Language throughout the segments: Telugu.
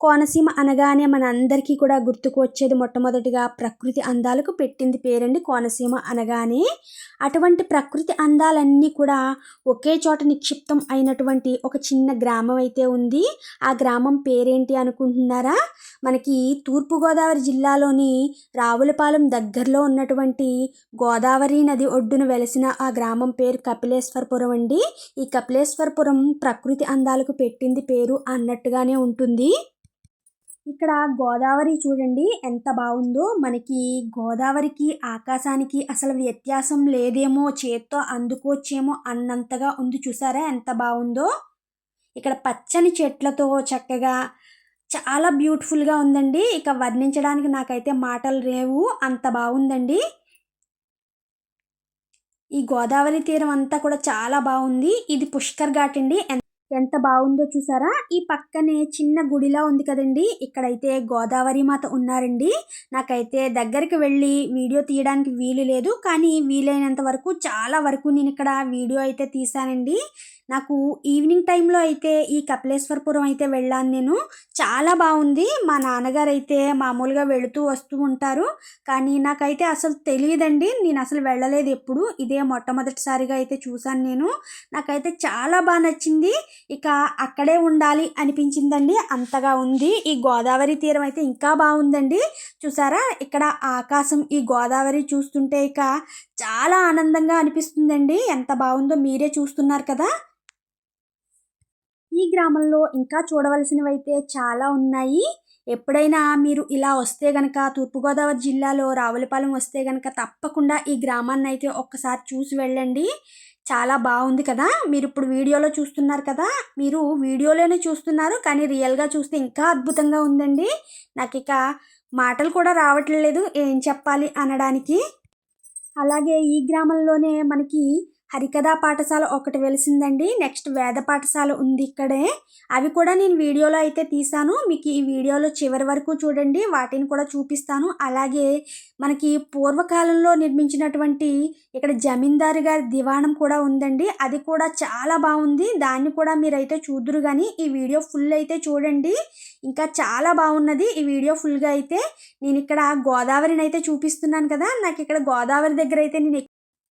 కోనసీమ అనగానే మన అందరికీ కూడా గుర్తుకు వచ్చేది మొట్టమొదటిగా ప్రకృతి అందాలకు పెట్టింది పేరండి కోనసీమ అనగానే. అటువంటి ప్రకృతి అందాలన్నీ కూడా ఒకే చోట నిక్షిప్తం అయినటువంటి ఒక చిన్న గ్రామం అయితే ఉంది. ఆ గ్రామం పేరేంటి అనుకుంటున్నారా? మనకి తూర్పుగోదావరి జిల్లాలోని రావులపాలెం దగ్గరలో ఉన్నటువంటి గోదావరి నది ఒడ్డున వెలసిన ఆ గ్రామం పేరు కపిలేశ్వరపురం అండి. ఈ కపిలేశ్వరపురం ప్రకృతి అందాలకు పెట్టింది పేరు అన్నట్టుగానే ఉంటుంది. ఇక్కడ గోదావరి చూడండి ఎంత బాగుందో. మనకి గోదావరికి ఆకాశానికి అసలు వ్యత్యాసం లేదేమో చేత్తో అందుకోవచ్చేమో అన్నంతగా ఉంది. చూసారా ఎంత బాగుందో. ఇక్కడ పచ్చని చెట్లతో చక్కగా చాలా బ్యూటిఫుల్గా ఉందండి. ఇక వర్ణించడానికి నాకైతే మాటలు లేవు అంత బాగుందండి. ఈ గోదావరి తీరం అంతా కూడా చాలా బాగుంది. ఇది పుష్కర్ ఘాట్ అండి. ఎంత బాగుందో చూసారా? ఈ పక్కనే చిన్న గుడిలా ఉంది కదండి. ఇక్కడైతే గోదావరి మాత ఉన్నారండి. నాకైతే దగ్గరికి వెళ్ళి వీడియో తీయడానికి వీలు లేదు. కానీ వీలైనంత వరకు చాలా వరకు నేను ఇక్కడ వీడియో అయితే తీసానండి నాకు ఈవినింగ్ టైంలో అయితే ఈ కపిలేశ్వరపురం అయితే వెళ్ళాను నేను. చాలా బాగుంది. మా నాన్నగారు అయితే మామూలుగా వెళుతూ వస్తూ ఉంటారు. కానీ నాకైతే అసలు తెలియదండి. నేను అసలు వెళ్ళలేదు ఎప్పుడు. ఇదే మొట్టమొదటిసారిగా అయితే చూశాను నేను. నాకైతే చాలా బాగా నచ్చింది. ఇక అక్కడే ఉండాలి అనిపించిందండి. అంతగా ఉంది. ఈ గోదావరి తీరం అయితే ఇంకా బాగుందండి. చూసారా? ఇక్కడ ఆకాశం ఈ గోదావరి చూస్తుంటే ఇక చాలా ఆనందంగా అనిపిస్తుందండి. ఎంత బాగుందో మీరే చూస్తున్నారు కదా? ఈ గ్రామంలో ఇంకా చూడవలసినవి అయితే చాలా ఉన్నాయి. ఎప్పుడైనా మీరు ఇలా వస్తే గనక తూర్పుగోదావరి జిల్లాలో రావులపాలెం వస్తే గనక తప్పకుండా ఈ గ్రామాన్ని అయితే ఒక్కసారి చూసి వెళ్ళండి. చాలా బాగుంది కదా. మీరు ఇప్పుడు వీడియోలో చూస్తున్నారు కదా. మీరు వీడియోలోనే చూస్తున్నారు కానీ రియల్గా చూస్తే ఇంకా అద్భుతంగా ఉందండి. నాకు ఇక మాటలు కూడా రావట్లేదు. ఏం చెప్పాలి అనడానికి. అలాగే ఈ గ్రామంలోనే మనకి హరికథా పాఠశాల ఒకటి వెలిసిందండి. నెక్స్ట్ వేద పాఠశాల ఉంది ఇక్కడే. అవి కూడా నేను వీడియోలో అయితే తీసాను మీకు ఈ వీడియోలో చివరి వరకు చూడండి. వాటిని కూడా చూపిస్తాను. అలాగే మనకి పూర్వకాలంలో నిర్మించినటువంటి ఇక్కడ జమీందారు గారి దివాణం కూడా ఉందండి. అది కూడా చాలా బాగుంది. దాన్ని కూడా మీరైతే చూద్దురు కానీ ఈ వీడియో ఫుల్ అయితే చూడండి. ఇంకా చాలా బాగున్నది ఈ వీడియో ఫుల్గా అయితే. నేను ఇక్కడ గోదావరిని అయితే చూపిస్తున్నాను కదా. నాకు ఇక్కడ గోదావరి దగ్గర అయితే నేను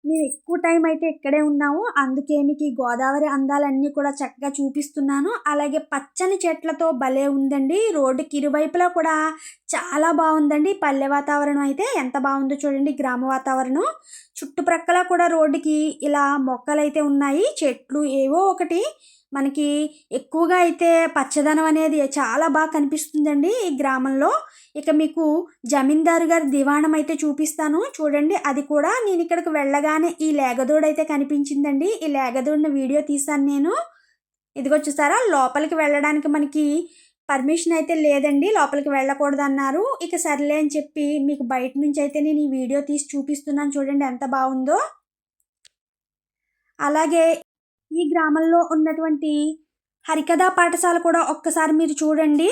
మేము ఎక్కువ టైం అయితే ఇక్కడే ఉన్నాము. అందుకే మీకు ఈ గోదావరి అందాలన్నీ కూడా చక్కగా చూపిస్తున్నాను. అలాగే పచ్చని చెట్లతో భలే ఉందండి. రోడ్డుకి ఇరువైపులా కూడా చాలా బాగుందండి. పల్లె వాతావరణం అయితే ఎంత బాగుందో చూడండి. గ్రామ వాతావరణం. చుట్టుప్రక్కల కూడా రోడ్డుకి ఇలా మొక్కలు అయితే ఉన్నాయి. చెట్లు ఏవో ఒకటి. మనకి ఎక్కువగా అయితే పచ్చదనం అనేది చాలా బాగా కనిపిస్తుందండి ఈ గ్రామంలో. ఇక మీకు జమీందారు గారి దివాణం అయితే చూపిస్తాను. చూడండి అది కూడా నేను ఇక్కడికి వెళ్ళగానే ఈ లేగదోడు అయితే కనిపించిందండి. ఈ లేగదోడిని వీడియో తీశాను నేను. ఇదిగో చూసారా లోపలికి వెళ్ళడానికి మనకి పర్మిషన్ అయితే లేదండి. లోపలికి వెళ్ళకూడదు అన్నారు ఇక సర్లే అని చెప్పి మీకు బయట నుంచి అయితే నేను ఈ వీడియో తీసి చూపిస్తున్నాను. చూడండి ఎంత బాగుందో. అలాగే ఈ గ్రామంలో ఉన్నటువంటి హరికథా పాఠశాల కూడా ఒక్కసారి మీరు చూడండి.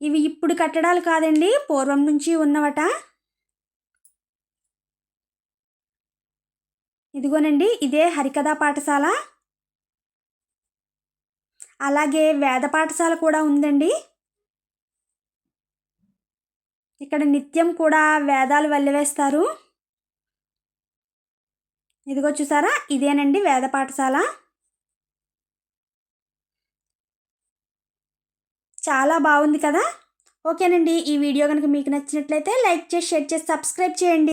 ఇవి ఇప్పుడు కట్టడాలు కాదండి పూర్వం నుంచి ఉన్నవట. ఇదిగోనండి ఇదే హరికథా పాఠశాల. అలాగే వేద పాఠశాల కూడా ఉందండి. ఇక్కడ నిత్యం కూడా వేదాలు వెళ్ళవేస్తారు ఇదిగో చూసారా? ఇదేనండి వేద పాఠశాల. చాలా బాగుంది కదా? ఓకేనండి. ఈ వీడియో కనుక మీకు నచ్చినట్లయితే లైక్ చేసి షేర్ చేసి సబ్స్క్రైబ్ చేయండి.